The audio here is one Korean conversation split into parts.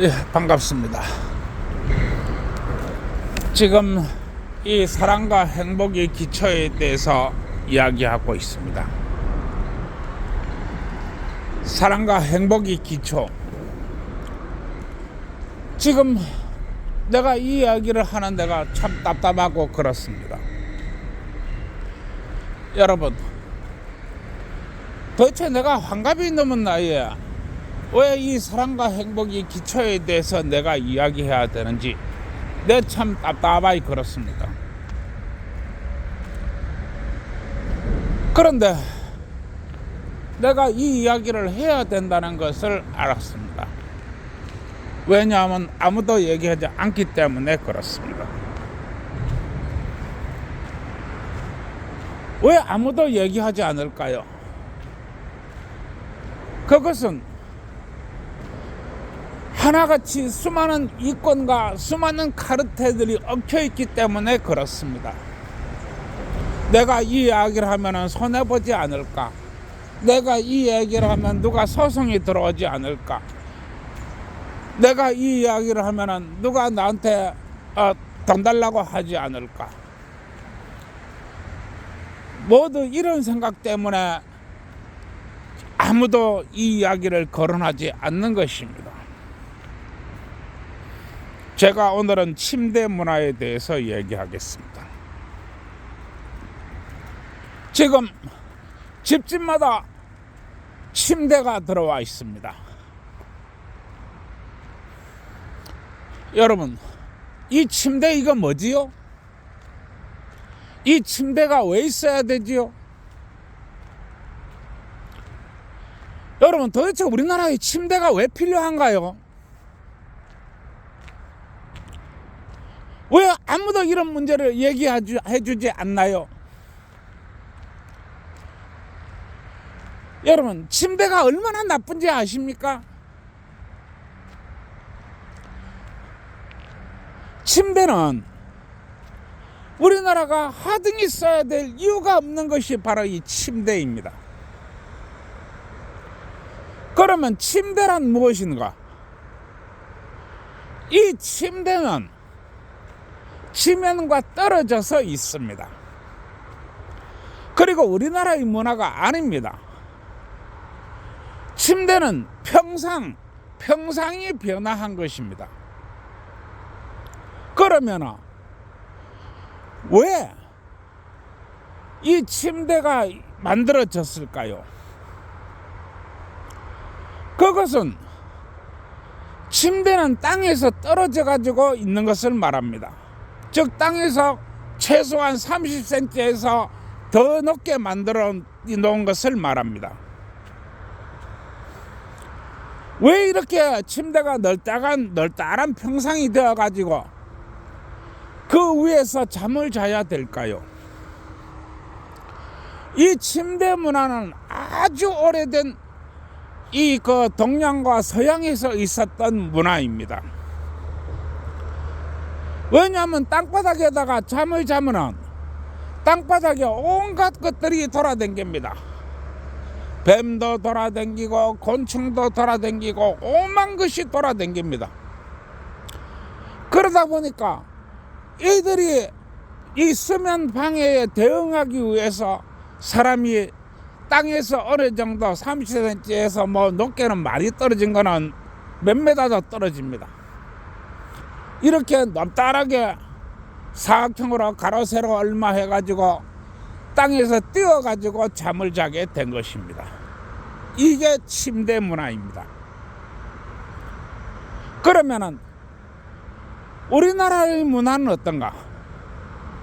예, 반갑습니다. 지금 이 사랑과 행복의 기초에 대해서 이야기하고 있습니다. 사랑과 행복의 기초. 지금 내가 이 이야기를 하는 데가 참 답답하고 그렇습니다. 여러분, 도대체 내가 환갑이 넘은 나이에 왜 이 사랑과 행복의 기초에 대해서 내가 이야기해야 되는지 내 참 답답하이 그렇습니다. 그런데 내가 이 이야기를 해야 된다는 것을 알았습니다. 왜냐하면 아무도 얘기하지 않기 때문에 그렇습니다. 왜 아무도 얘기하지 않을까요? 그것은 하나같이 수많은 이권과 수많은 카르텔들이 얽혀 있기 때문에 그렇습니다. 내가 이 이야기를 하면 손해보지 않을까? 내가 이 얘기를 하면 누가 소송이 들어오지 않을까? 내가 이 이야기를 하면 누가 나한테 어, 돈 달라고 하지 않을까? 모두 이런 생각 때문에 아무도 이 이야기를 거론하지 않는 것입니다. 제가 오늘은 침대 문화에 대해서 얘기하겠습니다. 지금 집집마다 침대가 들어와 있습니다. 여러분, 이 침대 이거 뭐지요? 이 침대가 왜 있어야 되지요? 여러분, 도대체 우리나라에 침대가 왜 필요한가요? 왜 아무도 이런 문제를 얘기해 주지 않나요? 여러분, 침대가 얼마나 나쁜지 아십니까? 침대는 우리나라가 하등이 써야 될 이유가 없는 것이 바로 이 침대입니다. 그러면 침대란 무엇인가? 이 침대는 지면과 떨어져서 있습니다. 그리고 우리나라의 문화가 아닙니다. 침대는 평상, 평상이 변화한 것입니다. 그러면 왜 이 침대가 만들어졌을까요? 그것은 침대는 땅에서 떨어져 가지고 있는 것을 말합니다. 즉 땅에서 최소한 30cm에서 더 높게 만들어 놓은 것을 말합니다. 왜 이렇게 침대가 널따간 널따란 평상이 되어 가지고 그 위에서 잠을 자야 될까요? 이 침대 문화는 아주 오래된 이 그 동양과 서양에서 있었던 문화입니다. 왜냐하면 땅바닥에다가 잠을 자면은 땅바닥에 온갖 것들이 돌아댕깁니다. 뱀도 돌아댕기고 곤충도 돌아댕기고 오만 것이 돌아댕깁니다. 그러다 보니까 이들이 이 수면 방해에 대응하기 위해서 사람이 땅에서 어느 정도 30cm에서 뭐 높게는 많이 떨어진 거는 몇 메다도 떨어집니다. 이렇게 넓다랗게 사각형으로 가로 세로 얼마 해가지고 땅에서 뛰어가지고 잠을 자게 된 것입니다. 이게 침대 문화입니다. 그러면은 우리나라의 문화는 어떤가?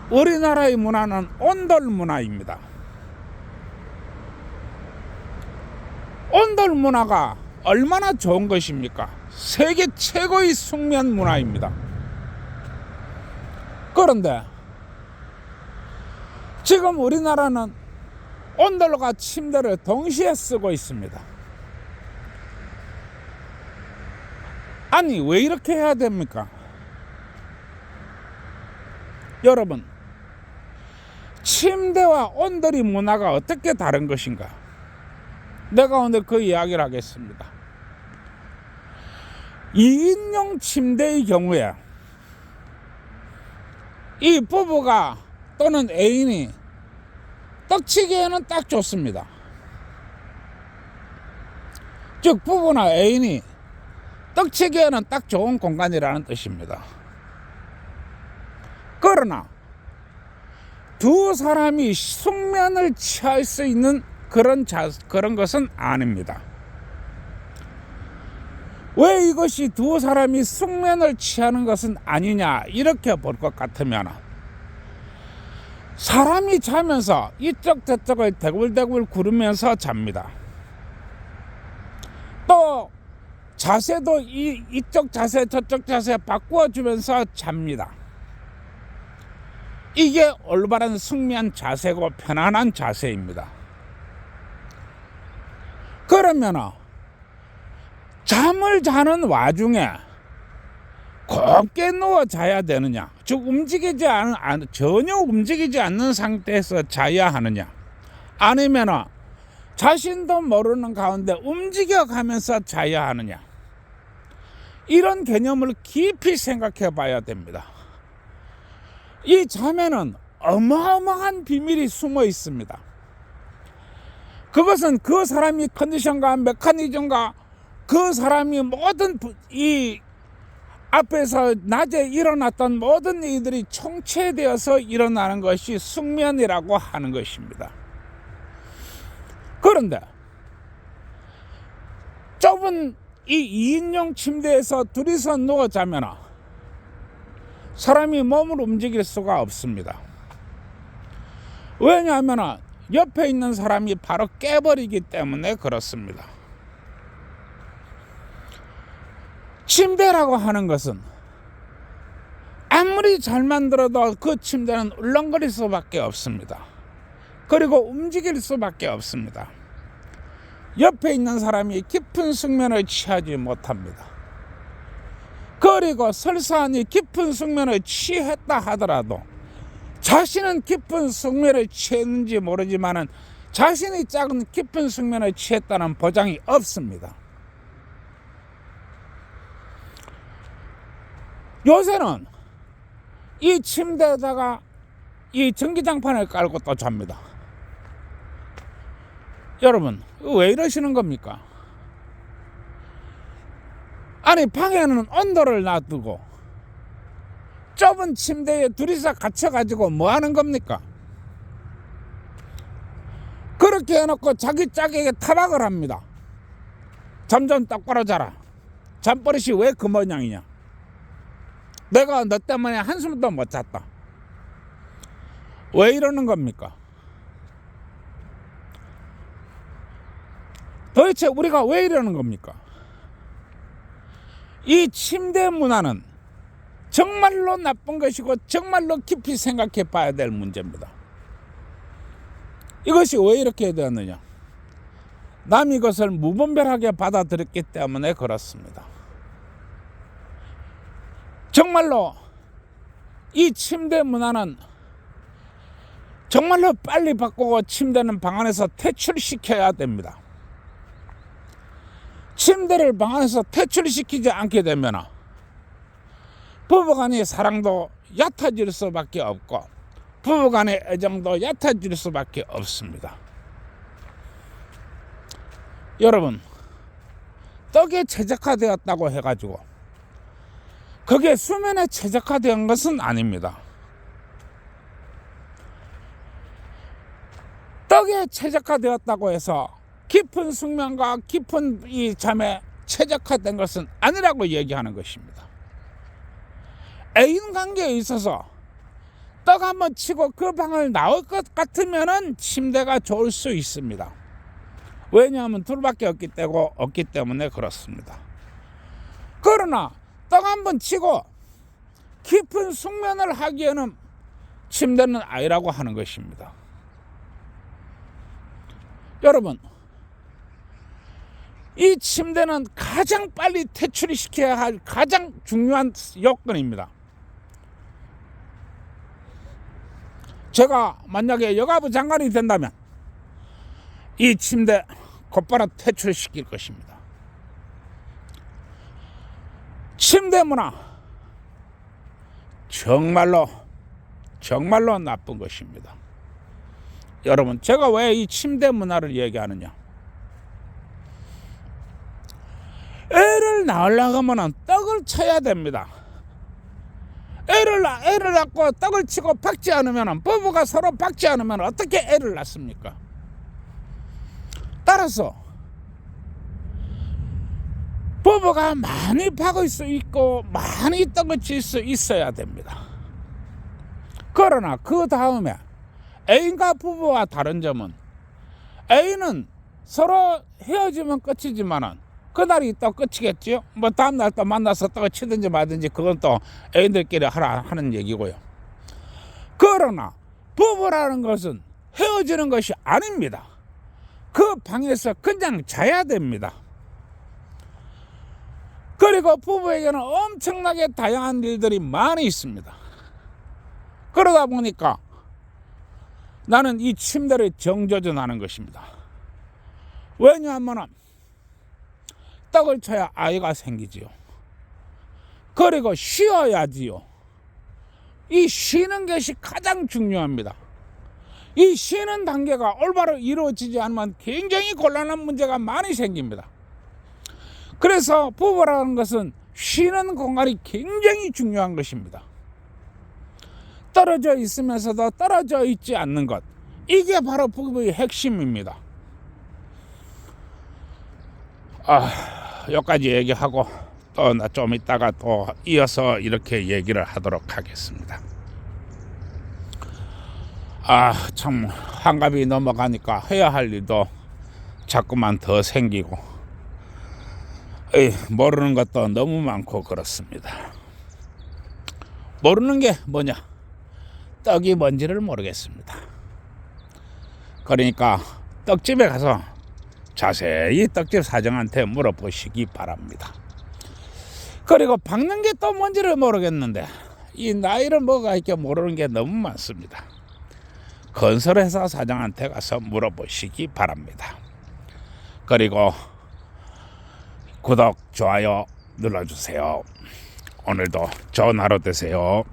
우리나라의 문화는 온돌 문화입니다. 온돌 문화가 얼마나 좋은 것입니까? 세계 최고의 숙면 문화입니다. 그런데 지금 우리나라는 온돌과 침대를 동시에 쓰고 있습니다. 아니, 왜 이렇게 해야 됩니까? 여러분, 침대와 온돌이 문화가 어떻게 다른 것인가? 내가 오늘 그 이야기를 하겠습니다. 2인용 침대의 경우에 이 부부가 또는 애인이 떡치기에는 딱 좋습니다. 즉 부부나 애인이 떡치기에는 딱 좋은 공간이라는 뜻입니다. 그러나 두 사람이 숙면을 취할 수 있는 그런 자, 그런 것은 아닙니다. 왜 이것이 두 사람이 숙면을 취하는 것은 아니냐 이렇게 볼 것 같으면 사람이 자면서 이쪽 저쪽을 대굴대굴 구르면서 잡니다. 또 자세도 이, 이쪽 자세 저쪽 자세 바꾸어 주면서 잡니다. 이게 올바른 숙면 자세고 편안한 자세입니다. 그러면 잠을 자는 와중에 곱게 누워 자야 되느냐? 즉 움직이지 않은 안- 전혀 움직이지 않는 상태에서 자야 하느냐? 아니면 자신도 모르는 가운데 움직여 가면서 자야 하느냐? 이런 개념을 깊이 생각해 봐야 됩니다. 이 잠에는 어마어마한 비밀이 숨어 있습니다. 그것은 그 사람이 컨디션과 메커니즘과 그 사람이 모든 부- 이 앞에서 낮에 일어났던 모든 일들이 총체되어서 일어나는 것이 숙면이라고 하는 것입니다. 그런데 좁은 이 2인용 침대에서 둘이서 누워 자면 사람이 몸을 움직일 수가 없습니다. 왜냐하면 옆에 있는 사람이 바로 깨버리기 때문에 그렇습니다. 침대라고 하는 것은 아무리 잘 만들어도 그 침대는 울렁거릴 수밖에 없습니다. 그리고 움직일 수밖에 없습니다. 옆에 있는 사람이 깊은 숙면을 취하지 못합니다. 그리고 설사하니 깊은 숙면을 취했다 하더라도 자신은 깊은 숙면을 취했는지 모르지만은 자신이 작은 깊은 숙면을 취했다는 보장이 없습니다. 요새는 이 침대에다가 이 전기장판을 깔고 또 잡니다. 여러분, 왜 이러시는 겁니까? 아니, 방에는 온도를 놔두고 좁은 침대에 둘이서 갇혀가지고 뭐 하는 겁니까? 그렇게 해놓고 자기 짝에게 타박을 합니다. 잠좀 똑바로 자라. 잠버릇이 왜 그 모양이냐? 내가 너 때문에 한숨도 못 잤다. 왜 이러는 겁니까? 도대체 우리가 왜 이러는 겁니까? 이 침대 문화는 정말로 나쁜 것이고 정말로 깊이 생각해 봐야 될 문제입니다. 이것이 왜 이렇게 되었느냐? 남이 이것을 무분별하게 받아들였기 때문에 그렇습니다. 정말로 이 침대 문화는 정말로 빨리 바꾸고 침대는 방 안에서 퇴출시켜야 됩니다. 침대를 방 안에서 퇴출시키지 않게 되면 부부간의 사랑도 얕아질 수밖에 없고 부부간의 애정도 얕아질 수밖에 없습니다. 여러분 떡에 최적화되었다고 해가지고 그게 수면에 최적화된 것은 아닙니다. 떡에 최적화되었다고 해서 깊은 숙면과 깊은 이 잠에 최적화된 것은 아니라고 얘기하는 것입니다. 애인 관계에 있어서 떡 한번 치고 그 방을 나올 것 같으면은 침대가 좋을 수 있습니다. 왜냐하면 둘밖에 없기 때문에, 없기 때문에 그렇습니다. 그러나 떡 한번 치고 깊은 숙면을 하기에는 침대는 아니라고 하는 것입니다. 여러분, 이 침대는 가장 빨리 퇴출이 시켜야 할 가장 중요한 요건입니다. 제가 만약에 여가부 장관이 된다면 이 침대 곧바로 퇴출시킬 것입니다. 침대 문화 정말로 정말로 나쁜 것입니다. 여러분 제가 왜 이 침대 문화를 얘기하느냐? 애를 낳으려고 하면 떡을 쳐야 됩니다. 애를 낳, 애를 낳고 떡을 치고 박지 않으면 부부가 서로 박지 않으면 어떻게 애를 낳습니까? 따라서 부부가 많이 박을 수 있고 많이 떡을 칠 수 있어야 됩니다. 그러나 그 다음에 애인과 부부와 다른 점은 애인은 서로 헤어지면 끝이지만은 그날이 또 끝이겠지요. 뭐 다음날 또 만나서 떡을 치든지 말든지 그건 또 애인들끼리 하라 하는 얘기고요. 그러나 부부라는 것은 헤어지는 것이 아닙니다. 그 방에서 그냥 자야 됩니다. 그리고 부부에게는 엄청나게 다양한 일들이 많이 있습니다. 그러다 보니까 나는 이 침대를 정조준하는 것입니다. 왜냐하면 떡을 쳐야 아이가 생기지요. 그리고 쉬어야지요. 이 쉬는 것이 가장 중요합니다. 이 쉬는 단계가 올바로 이루어지지 않으면 굉장히 곤란한 문제가 많이 생깁니다. 그래서 부부라는 것은 쉬는 공간이 굉장히 중요한 것입니다. 떨어져 있으면서도 떨어져 있지 않는 것. 이게 바로 부부의 핵심입니다. 아, 여기까지 얘기하고 또 나 좀 이따가 또 이어서 이렇게 얘기를 하도록 하겠습니다. 아, 참 한갑이 넘어가니까 해야 할 일도 자꾸만 더 생기고 모르는 것도 너무 많고 그렇습니다. 모르는 게 뭐냐? 떡이 뭔지를 모르겠습니다. 그러니까 떡집에 가서 자세히 떡집 사장한테 물어보시기 바랍니다. 그리고 박는 게 또 뭔지를 모르겠는데 이 나이를 먹어 이렇게 모르는 게 너무 많습니다. 건설회사 사장한테 가서 물어보시기 바랍니다. 그리고 구독, 좋아요 눌러주세요. 오늘도 좋은 하루 되세요.